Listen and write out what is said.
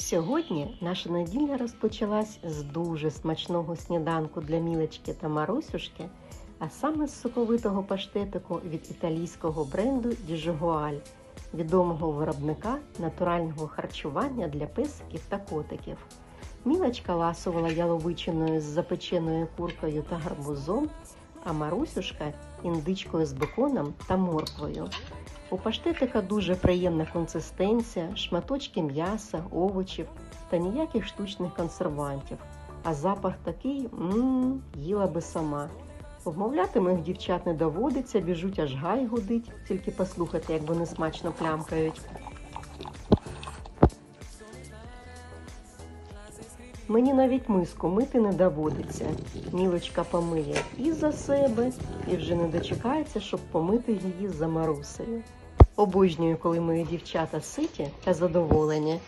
Сьогодні наша неділя розпочалась з дуже смачного сніданку для Мілечки та Марусюшки, а саме з соковитого паштетику від італійського бренду Діжугуаль, відомого виробника натурального харчування для песиків та котиків. Мілечка ласувала яловичиною з запеченою куркою та гарбузом, а Марусюшка індичкою з беконом та морквою. У паштетика дуже приємна консистенція, шматочки м'яса, овочів та ніяких штучних консервантів. А запах такий мм, їла би сама. Вмовляти моїх дівчат не доводиться, біжуть аж гай гудить, тільки послухати, як вони смачно плямкають. Мені навіть миску мити не доводиться. Мілочка помиє і за себе, і вже не дочекається, щоб помити її за Марусею. Обожнюю, коли мої дівчата ситі та задоволені.